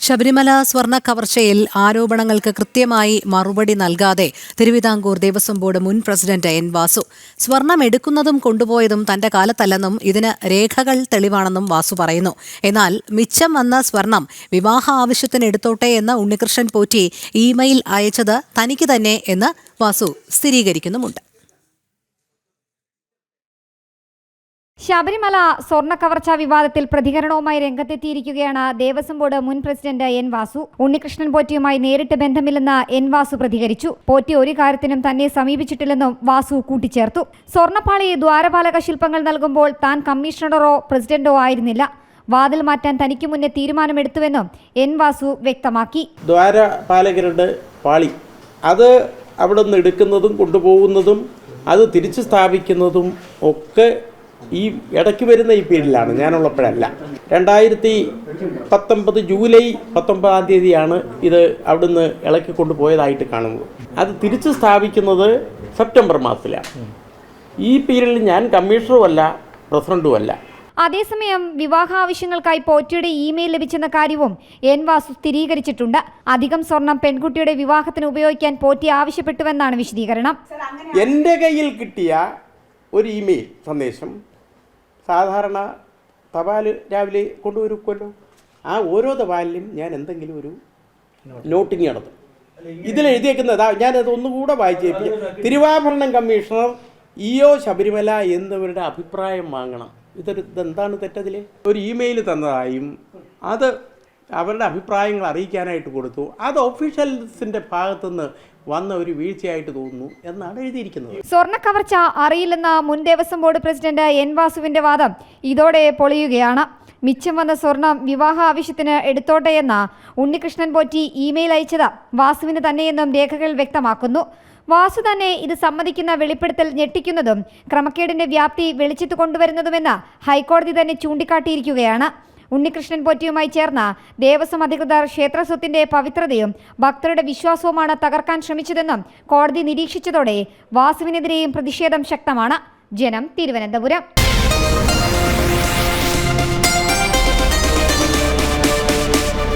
ശബരിമല സ്വർണ കവർച്ചയിൽ ആരോപണങ്ങൾക്ക് കൃത്യമായി മറുപടി നൽകാതെ തിരുവിതാംകൂർ ദേവസ്വം ബോർഡ് മുൻ പ്രസിഡന്റ് എൻ വാസു. സ്വർണം എടുക്കുന്നതും കൊണ്ടുപോയതും തന്റെ കാലത്തല്ലെന്നും ഇതിന് രേഖകൾ തെളിവാണെന്നും വാസു പറയുന്നു. എന്നാൽ മിച്ചം വന്ന സ്വർണം വിവാഹ ആവശ്യത്തിന് എടുത്തോട്ടെ എന്ന് ഉണ്ണികൃഷ്ണൻ പോറ്റി ഇമെയിൽ അയച്ചത് തനിക്ക് തന്നെ എന്ന് വാസു സ്ഥിരീകരിക്കുന്നുമുണ്ട്. ശബരിമല സ്വർണ കവർച്ചാ വിവാദത്തിൽ പ്രതികരണവുമായി രംഗത്തെത്തിയിരിക്കുകയാണ് ദേവസ്വം ബോർഡ് മുൻ പ്രസിഡന്റ് എൻ വാസു. ഉണ്ണികൃഷ്ണൻ പോറ്റിയുമായി നേരിട്ട് ബന്ധമില്ലെന്ന് എൻ വാസു പ്രതികരിച്ചു. പോറ്റി ഒരു കാര്യത്തിനും തന്നെ സമീപിച്ചിട്ടില്ലെന്നും വാസു കൂട്ടിച്ചേർത്തു. സ്വർണപ്പാളി ദ്വാരപാലക ശില്പങ്ങൾ നൽകുമ്പോൾ താൻ കമ്മീഷണറോ പ്രസിഡന്റോ ആയിരുന്നില്ല. വാതിൽ മാറ്റാൻ തനിക്ക് മുന്നേ തീരുമാനമെടുത്തുവെന്നും എൻ വാസു വ്യക്തമാക്കി. ദ്വാരപാലകരുടെ പാളി. അത് അവിടെ നിന്ന് എടുക്കുന്നതും കൊണ്ടുപോകുന്നതും അത് തിരിച്ചു സ്ഥാപിക്കുന്നതും ഒക്കെ ഈ ഇടയ്ക്ക് വരുന്ന ഈ പീരീഡിലാണ് ഞാനുള്ളപ്പോഴല്ല. രണ്ടായിരത്തി പത്തൊമ്പത് ജൂലൈ പത്തൊമ്പതാം തീയതിയാണ് ഇത് അവിടുന്ന് ഇളക്കി കൊണ്ടുപോയതായിട്ട് കാണുന്നത്. അത് തിരിച്ചു സ്ഥാപിക്കുന്നത് സെപ്റ്റംബർ മാസത്തിലാണ്. ഈ പീരീഡിൽ ഞാൻ കമ്മീഷണറും അല്ല അതേസമയം വിവാഹ ആവശ്യങ്ങൾക്കായി പോറ്റിയുടെ ഇമെയിൽ ലഭിച്ചെന്ന കാര്യവും എൻ വാസു സ്ഥിരീകരിച്ചിട്ടുണ്ട്. അധികം സ്വർണം പെൺകുട്ടിയുടെ വിവാഹത്തിന് ഉപയോഗിക്കാൻ പോറ്റി ആവശ്യപ്പെട്ടുവെന്നാണ് വിശദീകരണം. എന്റെ കയ്യിൽ കിട്ടിയ ഒരു ഇമെയിൽ സന്ദേശം സാധാരണ തപാൽ രാവിലെ കൊണ്ടുവരുമല്ലോ? ആ ഓരോ തപാലിലും ഞാൻ എന്തെങ്കിലും ഒരു നോട്ടിങ് നടത്തും. ഇതിൽ എഴുതിയേക്കുന്നത് ഞാനത് ഒന്നുകൂടെ വായിച്ചേക്കും തിരുവാഭരണം കമ്മീഷണർ ഇ ഒ ശബരിമല എന്നിവരുടെ അഭിപ്രായം വാങ്ങണം. ഇതൊരു ഇതെന്താണ് തെറ്റതിൽ ഒരു ഇമെയിൽ തന്നതായും അത് അവരുടെ അഭിപ്രായങ്ങൾ അറിയിക്കാനായിട്ട് കൊടുത്തു. അത് ഒഫീഷ്യൽസിന്റെ ഭാഗത്തു നിന്ന് വന്ന ഒരു വീഴ്ചയായിട്ട് തോന്നുന്നു എന്നാണ് എഴുതിയിരിക്കുന്നത്. സ്വർണ കവർച്ച അറിയില്ലെന്ന മുൻ ദേവസ്വം ബോർഡ് പ്രസിഡന്റ് എൻ വാസുവിന്റെ വാദം ഇതോടെ പൊളിയുകയാണ്. മിച്ചം വന്ന സ്വർണം വിവാഹ ആവശ്യത്തിന് എടുത്തോട്ടെ എന്ന ഉണ്ണികൃഷ്ണൻ പോറ്റി ഇമെയിൽ അയച്ചത് വാസുവിന് തന്നെയെന്നും രേഖകൾ വ്യക്തമാക്കുന്നു. വാസു തന്നെ ഇത് സമ്മതിക്കുന്ന വെളിപ്പെടുത്തൽ ഞെട്ടിക്കുന്നതും ക്രമക്കേടിന്റെ വ്യാപ്തി വെളിച്ചത്ത് കൊണ്ടുവരുന്നതുമെന്ന് ഹൈക്കോടതി തന്നെ ചൂണ്ടിക്കാട്ടിയിരിക്കുകയാണ്. ഉണ്ണികൃഷ്ണൻ പോറ്റിയുമായി ചേർന്ന ദേവസ്വം അധികൃതർ ക്ഷേത്രസ്വത്തിന്റെ പവിത്രതയും ഭക്തരുടെ വിശ്വാസവുമാണ് തകർക്കാൻ ശ്രമിച്ചതെന്നും കോടതി നിരീക്ഷിച്ചതോടെ വാസുവിനെതിരെയും പ്രതിഷേധം ശക്തമാണ്. ജനം തിരുവനന്തപുരം.